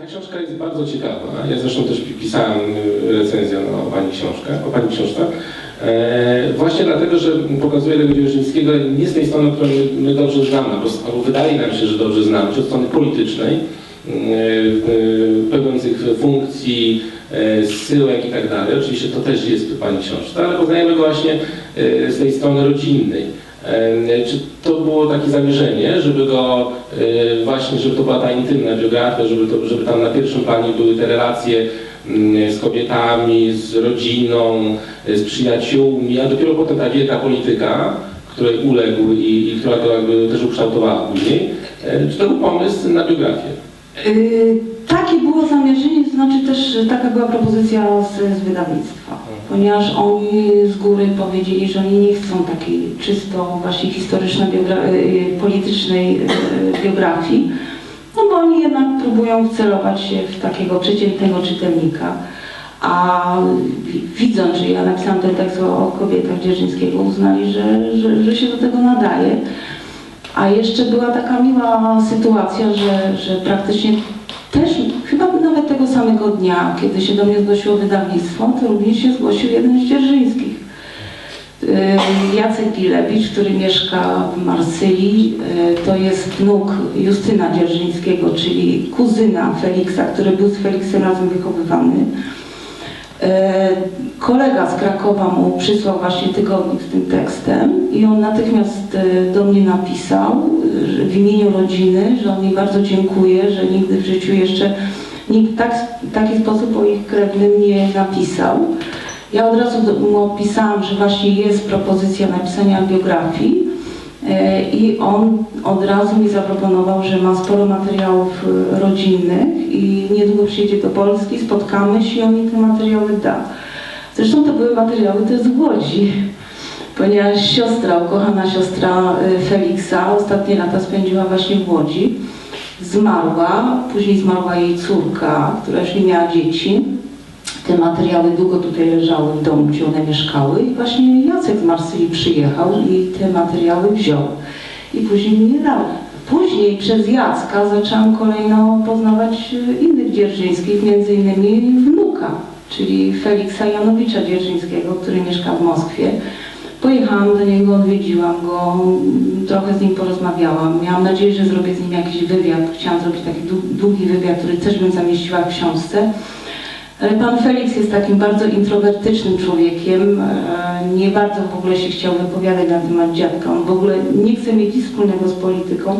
Ta książka jest bardzo ciekawa. Ja zresztą też pisałem y, recenzję o pani książkę, o pani książce. E, właśnie dlatego, że pokazuje tego Dzierżyńskiego nie z tej strony, którą my, dobrze znamy, albo, wydaje nam się, że dobrze znamy, czy od strony politycznej, y, y, pełniących funkcji, y, zsyłek i tak dalej. Oczywiście to też jest pani książce, ale poznajemy go właśnie y, z tej strony rodzinnej. E, to było takie zamierzenie, żeby go e, właśnie, żeby to była ta intymna biografia, żeby, to, żeby tam na pierwszym planie były te relacje mm, z kobietami, z rodziną, e, z przyjaciółmi, a dopiero potem ta wielka polityka, której uległ i, i która go jakby też ukształtowała później. Czy to był pomysł na biografię? Yy, Takie było zamierzenie, to znaczy też taka była propozycja z, z wydawnictwa, ponieważ oni z góry powiedzieli, że oni nie chcą takiej czysto właśnie historyczno-politycznej biografii, no bo oni jednak próbują wcelować się w takiego przeciętnego czytelnika. A wi- widząc, że ja napisałam ten tekst o, o kobietach Dzierżyńskiego, uznali, że, że, że się do tego nadaje. A jeszcze była taka miła sytuacja, że, że praktycznie też chyba nawet tego samego dnia, kiedy się do mnie zgłosiło wydawnictwo, to również się zgłosił jeden z dzierżyńskich. Jacek Gilewicz, który mieszka w Marsylii, yy, to jest wnuk Justyna Dzierżyńskiego, czyli kuzyna Feliksa, który był z Feliksem razem wychowywany. E, Kolega z Krakowa mu przysłał właśnie tygodnik z tym tekstem i on natychmiast e, do mnie napisał w imieniu rodziny, że on mi bardzo dziękuje, że nigdy w życiu jeszcze nikt tak, w taki sposób o ich krewnym nie napisał. Ja od razu mu opisałam, że właśnie jest propozycja napisania biografii e, i on od razu mi zaproponował, że ma sporo materiałów e, rodzinnych i niedługo przyjedzie do Polski, spotkamy się i on mi te materiały da. Zresztą to były materiały też z Łodzi, ponieważ siostra, ukochana siostra y, Feliksa ostatnie lata spędziła właśnie w Łodzi. Zmarła, później zmarła jej córka, która już nie miała dzieci. Te materiały długo tutaj leżały w domu, gdzie one mieszkały i właśnie Jacek z Marsylii przyjechał i te materiały wziął i później mi je dał. Później przez Jacka zaczęłam kolejno poznawać y, innych dzierżyńskich, między innymi wnuka, czyli Feliksa Janowicza Dzierżyńskiego, który mieszka w Moskwie. Pojechałam do niego, odwiedziłam go, trochę z nim porozmawiałam. Miałam nadzieję, że zrobię z nim jakiś wywiad. Chciałam zrobić taki dłu- długi wywiad, który też bym zamieściła w książce. Pan Felix jest takim bardzo introwertycznym człowiekiem. e, Nie bardzo w ogóle się chciał wypowiadać na temat dziadka. On w ogóle nie chce mieć nic wspólnego z polityką.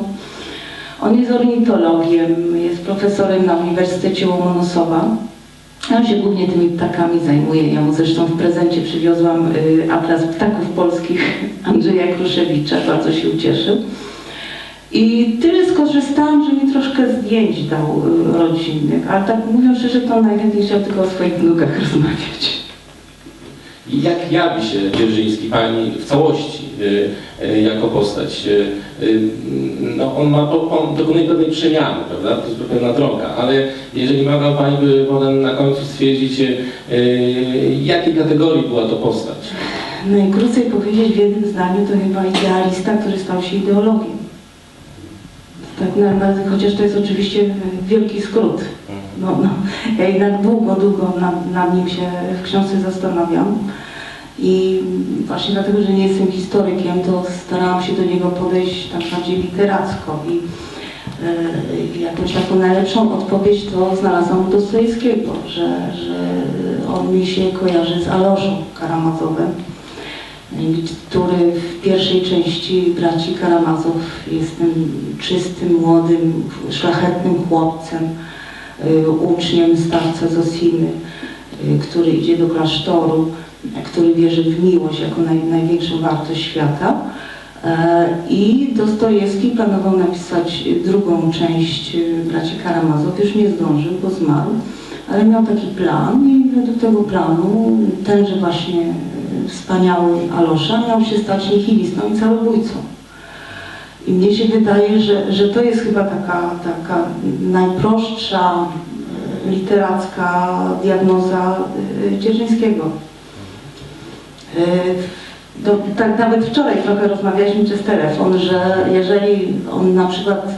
On jest ornitologiem, jest profesorem na Uniwersytecie Łomonosowa. On się głównie tymi ptakami zajmuje. Ja mu zresztą w prezencie przywiozłam y, atlas ptaków polskich Andrzeja Kruszewicza. Bardzo się ucieszył. I tyle skorzystałam, że mi troszkę zdjęć dał y, rodzinnych, ale tak mówiąc szczerze, to najchętniej chciał tylko o swoich wnukach rozmawiać. I jak jawi się Dzierżyński pani w całości y, y, jako postać? Y, No, on, ma, on dokonuje pewnej przemiany, prawda? To jest pewna droga, ale jeżeli mogła Pani by potem na końcu stwierdzić, jakiej kategorii była to postać? Najkrócej powiedzieć w jednym zdaniu to chyba idealista, który stał się ideologiem. Tak na, na, chociaż to jest oczywiście wielki skrót. No, no, ja jednak długo, długo nad, nad nim się w książce zastanawiam. I właśnie dlatego, że nie jestem historykiem, to starałam się do niego podejść tak bardziej literacko. I e, jakąś taką najlepszą odpowiedź to znalazłam u Dostojewskiego, że, że on mi się kojarzy z Aloszą Karamazowem, który w pierwszej części braci Karamazów jest tym czystym, młodym, szlachetnym chłopcem, uczniem starca Zosimy, y, który idzie do klasztoru, y, który wierzy w miłość jako naj, największą wartość świata. E, I Dostojewski planował napisać drugą część y, Braci Karamazow, już nie zdążył, bo zmarł, ale miał taki plan i według tego planu tenże właśnie y, wspaniały Alosza miał się stać nihilistą i całobójcą. I mnie się wydaje, że, że to jest chyba taka, taka najprostsza y, literacka diagnoza y, Dzierżyńskiego. Do, tak nawet wczoraj trochę rozmawialiśmy przez telefon, że jeżeli on na przykład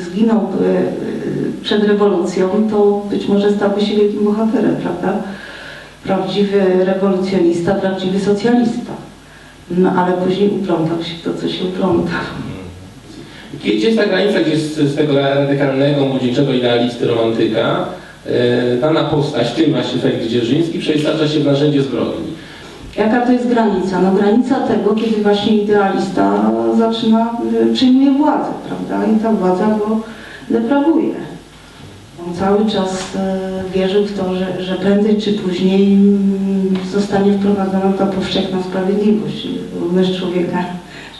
zginął przed rewolucją, to być może stałby się wielkim bohaterem, prawda? Prawdziwy rewolucjonista, prawdziwy socjalista. No ale później uplątał się w to, co się uplątał. Gdzie jest ta granica, gdzie z, z tego radykalnego, młodzieńczego idealisty, romantyka, e, dana postać, w tym właśnie Felix Dzierżyński, przeistacza się w narzędzie zbrodni? Jaka to jest granica? No granica tego, kiedy właśnie idealista zaczyna, y, przyjmuje władzę, prawda? I ta władza go deprawuje. On cały czas y, wierzył w to, że, że prędzej czy później mm, zostanie wprowadzona ta powszechna sprawiedliwość, równość człowieka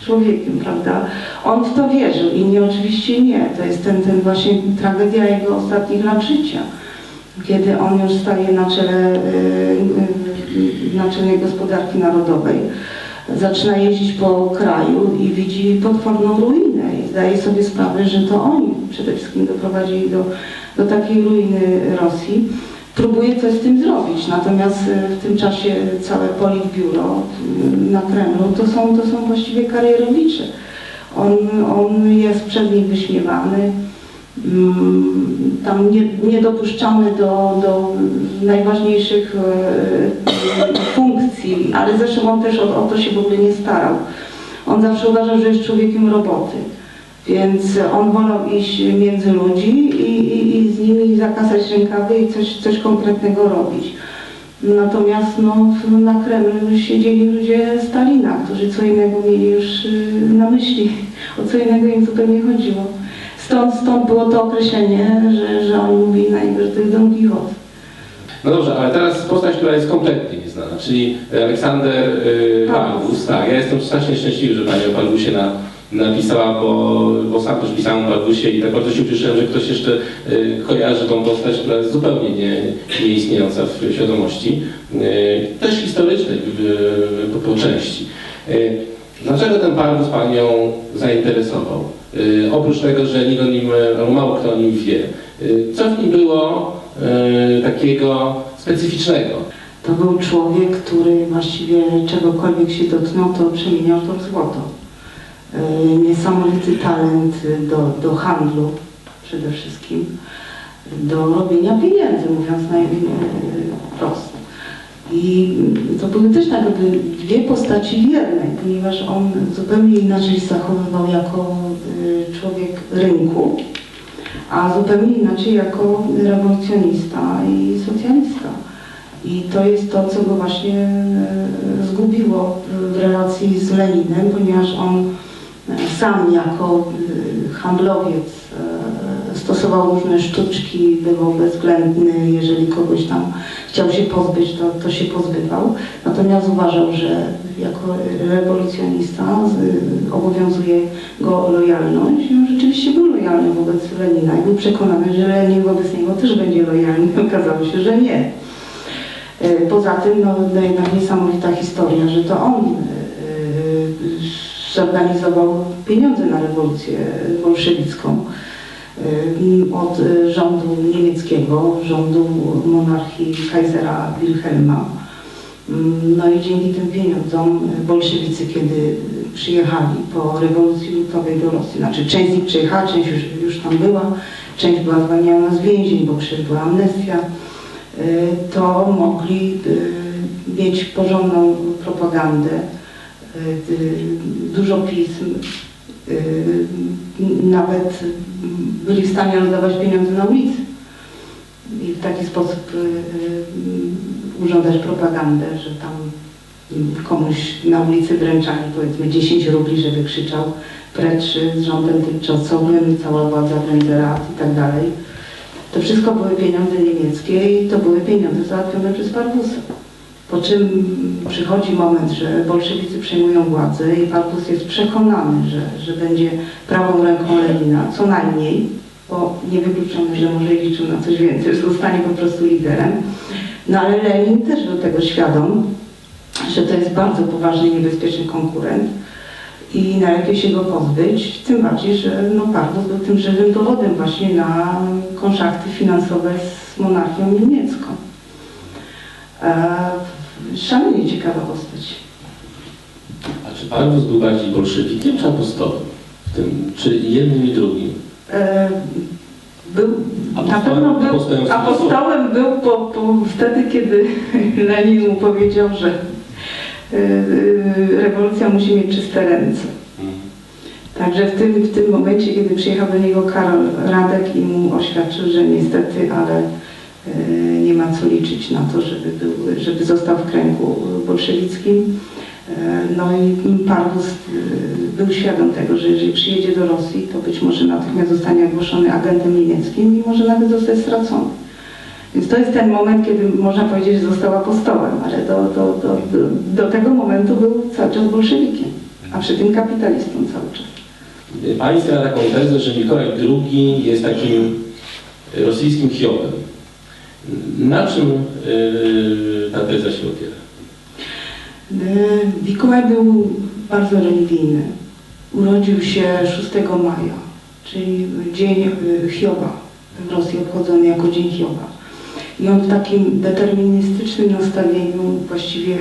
człowiekiem, prawda? On w to wierzył, inni oczywiście nie. To jest ten, ten właśnie tragedia jego ostatnich lat życia kiedy on już staje na czele, y, y, na czele gospodarki narodowej, zaczyna jeździć po kraju i widzi potworną ruinę i zdaje sobie sprawę, że to oni przede wszystkim doprowadzili do, do takiej ruiny Rosji. Próbuje coś z tym zrobić, natomiast y, w tym czasie całe politbiuro y, na Kremlu to są, to są właściwie karierowicze. On, on jest przez nich wyśmiewany, Mm, tam nie, niedopuszczany do, do najważniejszych e, funkcji, ale zresztą on też o, o to się w ogóle nie starał. On zawsze uważał, że jest człowiekiem roboty, więc on wolał iść między ludzi i, i, i z nimi zakasać rękawy i coś, coś konkretnego robić. Natomiast no, na Kremlu siedzieli ludzie Stalina, którzy co innego mieli już y, na myśli, o co innego im zupełnie chodziło. Stąd, stąd było to określenie, że, że oni mówili na niego, że to jest Don Quixote. No dobrze, ale teraz postać, która jest kompletnie nieznana, czyli Aleksander y, Parwus. Tak, ja jestem strasznie szczęśliwy, że Pani o na, napisała, bo, bo sam też pisałem o Parwusie i tak bardzo się ucieszyłem, że ktoś jeszcze y, kojarzy tą postać, która jest zupełnie nie, nieistniejąca w świadomości, y, też historycznej po, części. Y, dlaczego ten Parwus Panią zainteresował? Oprócz tego, że nikt o nim, albo mało kto o nim wie. Co w nim było takiego specyficznego? To był człowiek, który właściwie czegokolwiek się dotknął, to przemieniał to w złoto. Yy, Niesamowity talent do, do handlu przede wszystkim, do robienia pieniędzy, mówiąc najprost. I to były też tak jakby dwie postaci wierne, ponieważ on zupełnie inaczej się zachowywał jako y, człowiek rynku, a zupełnie inaczej jako rewolucjonista i socjalista. I to jest to, co go właśnie e, zgubiło w relacji z Leninem, ponieważ on e, sam jako e, handlowiec e, stosował różne sztuczki, był bezwzględny, jeżeli kogoś tam chciał się pozbyć, to, to się pozbywał. Natomiast uważał, że jako rewolucjonista z, obowiązuje go lojalność i on rzeczywiście był lojalny wobec Lenina i był przekonany, że Lenin wobec niego też będzie lojalny. Okazało się, że nie. Poza tym, no, no jednak niesamowita historia, że to on zorganizował pieniądze na rewolucję bolszewicką e, od e, rządu niemieckiego, rządu monarchii Kaisera Wilhelma. Mm, No i dzięki tym pieniądzom bolszewicy, kiedy przyjechali po rewolucji lutowej do Rosji, znaczy część z nich przyjechała, część już, już tam była, część była zwalniana z więzień, bo przecież była amnestia, y, to mogli y, mieć porządną propagandę, y, y, dużo pism, y, nawet byli w stanie rozdawać pieniądze na ulicy i w taki sposób y, y, urządzać propagandę, że tam y, komuś na ulicy wręczali powiedzmy 10 rubli, żeby krzyczał precz z rządem tymczasowym, cała władza Węgera i tak dalej. To wszystko były pieniądze niemieckie i to były pieniądze załatwione przez Parwusa. Po czym przychodzi moment, że bolszewicy przejmują władzę i Parwus jest przekonany, że, że będzie prawą ręką Lenina, co najmniej, bo nie wykluczamy, że może liczył na coś więcej, że zostanie po prostu liderem. No ale Lenin też był tego świadom, że to jest bardzo poważny niebezpieczny konkurent i najlepiej się go pozbyć, tym bardziej, że no, Parwus był tym żywym dowodem właśnie na konszachty finansowe z monarchią niemiecką. E, szalenie ciekawa postać. A czy Parwus był bardziej bolszewikiem czy apostołem? W tym, czy jednym i drugim? E, Był, na Apostołem- pewno był, apostołem apostołem był po, po wtedy, kiedy Lenin mu powiedział, że y, y, rewolucja musi mieć czyste ręce. Także w tym, w tym momencie, kiedy przyjechał do niego Karol Radek i mu oświadczył, że niestety, ale nie ma co liczyć na to, żeby, był, żeby został w kręgu bolszewickim. Y, No i Parwus y, był świadom tego, że jeżeli przyjedzie do Rosji, to być może natychmiast zostanie ogłoszony agentem niemieckim i może nawet zostać stracony. Więc to jest ten moment, kiedy można powiedzieć, że został apostołem, ale do, do, do, do, do tego momentu był cały czas bolszewikiem, a przy tym kapitalistą cały czas. Pani stawia taką tezę, że Mikołaj II jest takim rosyjskim Hiobem. Na czym yy, ta teza się opiera? E, Mikołaj był bardzo religijny. Urodził się 6 maja, czyli dzień e, Hioba w Rosji obchodzony jako Dzień Hioba. I on w takim deterministycznym nastawieniu właściwie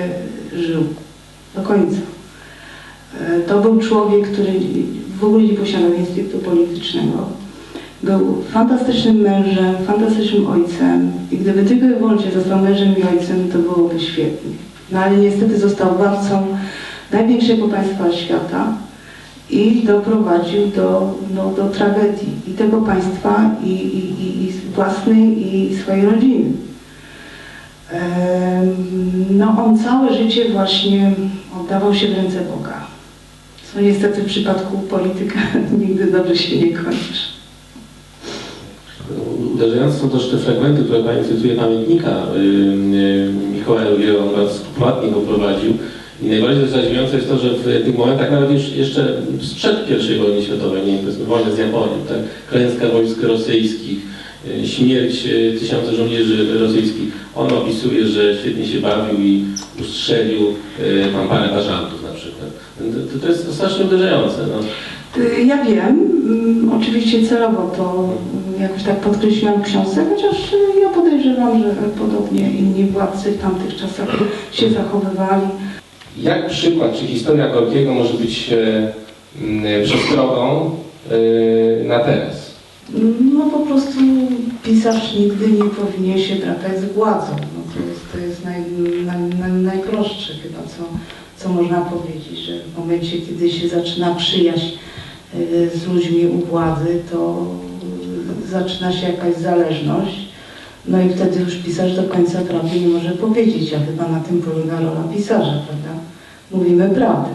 żył do końca. To był człowiek, który w ogóle nie posiadał instynktu politycznego. Był fantastycznym mężem, fantastycznym ojcem i gdyby tylko i wyłącznie został mężem i ojcem, to byłoby świetnie. No ale niestety został władcą największego państwa świata i doprowadził do, no, do tragedii i tego państwa, i, i, i, i własnej, i swojej rodziny. No on całe życie właśnie oddawał się w ręce Boga. Co niestety w przypadku polityka nigdy dobrze się nie kończy. Uderzające są też te fragmenty, które Pani cytuje pamiętnika yy, Mikołajowi, on bardzo skrupulatnie go prowadził. I najbardziej zadziwiające jest to, że w tych momentach, nawet już jeszcze sprzed I wojny światowej, nie wiem, powiedzmy wojna z Japonią, tak, klęska wojsk rosyjskich, yy, śmierć yy, tysiące żołnierzy rosyjskich, on opisuje, że świetnie się bawił i ustrzelił tam parę bażantów na przykład. To, to jest strasznie uderzające. No. Ja wiem, mm, oczywiście celowo to mm, jakoś tak podkreśliłam książce, chociaż y, ja podejrzewam, że podobnie inni władcy w tamtych czasach się zachowywali. Jak przykład, czy historia Gorkiego może być e, przestrogą e, na teraz? No po prostu pisarz nigdy nie powinien się drapać z władzą. No to jest, to jest naj, naj, naj, najprostsze chyba, co, co można powiedzieć, że w momencie, kiedy się zaczyna przyjaźń y, z ludźmi u władzy, to zaczyna się jakaś zależność. No i wtedy już pisarz do końca prawdy nie może powiedzieć, a chyba na tym polega rola pisarza, prawda? Mówimy prawdę.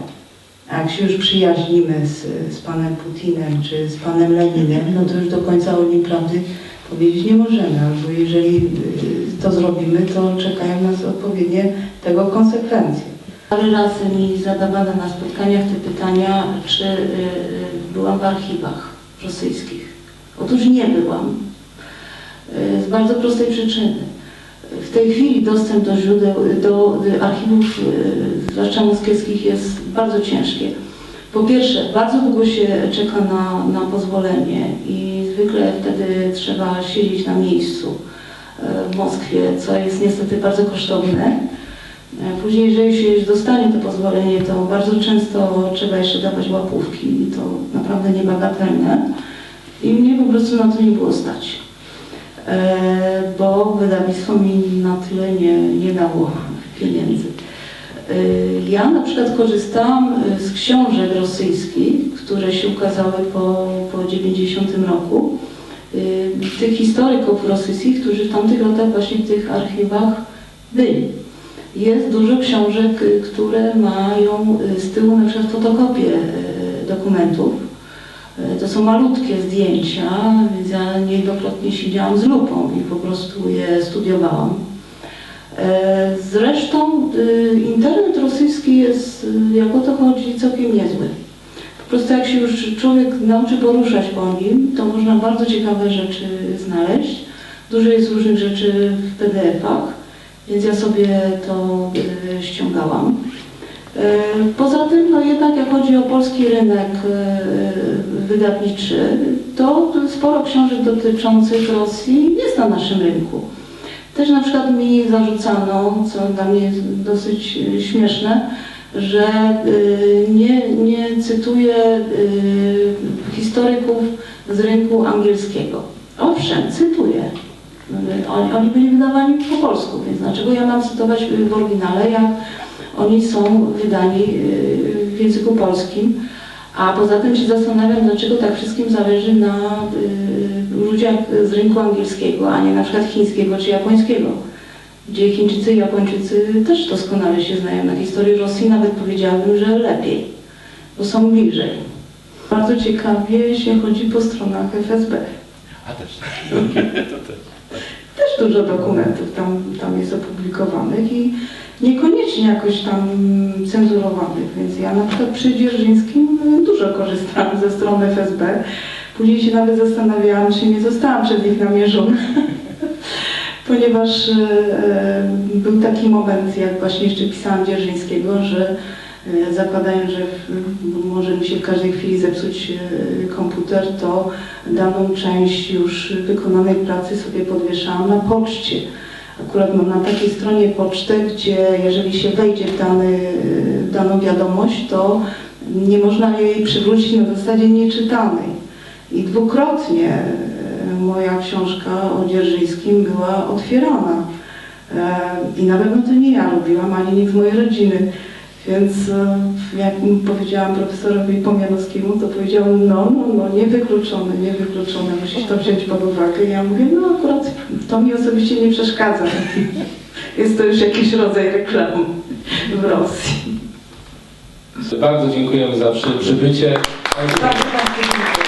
A jak się już przyjaźnimy z, z panem Putinem czy z panem Leninem, no to już do końca o nim prawdy powiedzieć nie możemy. Albo jeżeli y, to zrobimy, to czekają nas odpowiednie tego konsekwencje. Parę razy mi zadawano na spotkaniach te pytania, czy y, y, byłam w archiwach rosyjskich. Otóż nie byłam. Y, Z bardzo prostej przyczyny. W tej chwili dostęp do źródeł, do archiwów, y, zwłaszcza moskiewskich, jest bardzo ciężkie. Po pierwsze, bardzo długo się czeka na, na pozwolenie i zwykle wtedy trzeba siedzieć na miejscu y, w Moskwie, co jest niestety bardzo kosztowne. E, Później, jeżeli się już dostanie to pozwolenie, to bardzo często trzeba jeszcze dawać łapówki i to naprawdę niebagatelne. I mnie po prostu na to nie było stać. E, bo wydawnictwo mi na tyle nie, nie dało pieniędzy. E, Ja na przykład korzystałam e, z książek rosyjskich, które się ukazały po, po 90 roku. E, Tych historyków rosyjskich, którzy w tamtych latach właśnie w tych archiwach byli. Jest dużo książek, y, które mają y, z tyłu na przykład fotokopie y, dokumentów. Y, To są malutkie zdjęcia, więc ja niejednokrotnie siedziałam z lupą i po prostu je studiowałam. E, Zresztą y, internet rosyjski jest, jak o to chodzi, całkiem niezły. Po prostu jak się już człowiek nauczy poruszać po nim, to można bardzo ciekawe rzeczy znaleźć. Dużo jest różnych rzeczy w PDF-ach, więc ja sobie to ściągałam. E, Poza tym, no jednak jak chodzi o polski rynek y, wydawniczy, to sporo książek dotyczących Rosji jest na naszym rynku. Też na przykład mi zarzucano, co dla mnie jest dosyć y, śmieszne, że nie, nie cytuję historyków z rynku angielskiego. Owszem, cytuję. Oni, oni byli wydawani po polsku, więc dlaczego ja mam cytować w oryginale, jak oni są wydani y, w języku polskim. A poza tym się zastanawiam, dlaczego tak wszystkim zależy na y, ludziach z rynku angielskiego, a nie na przykład chińskiego czy japońskiego, gdzie Chińczycy i Japończycy też doskonale się znają na historii Rosji, nawet powiedziałabym, że lepiej, bo są bliżej. Bardzo ciekawie się chodzi po stronach FSB. A też. Też dużo dokumentów tam, tam jest opublikowanych i niekoniecznie jakoś tam cenzurowanych, więc ja na przykład przy Dzierżyńskim y, dużo korzystałam ze strony FSB. Później się nawet zastanawiałam, czy nie zostałam przez nich namierzona, ponieważ y, y, był taki moment, jak właśnie jeszcze pisałam Dzierżyńskiego, że zakładając, że może mi się w każdej chwili zepsuć y, komputer, to daną część już wykonanej pracy sobie podwieszałam na poczcie. Akurat mam na takiej stronie pocztę, gdzie jeżeli się wejdzie w dany, w daną wiadomość, to nie można jej przywrócić na zasadzie nieczytanej. I dwukrotnie e, moja książka o Dzierżyńskim była otwierana. E, I na pewno to nie ja robiłam, ani nikt z mojej rodziny. Więc e, jak powiedziałam profesorowi Pomianowskiemu, to powiedział, no, no, no, niewykluczone, niewykluczone, musisz to wziąć pod uwagę. I ja mówię, no akurat to mi osobiście nie przeszkadza. Jest to już jakiś rodzaj reklamy w Rosji. Bardzo dziękujemy za przy, przybycie. Bardzo, bardzo dziękuję.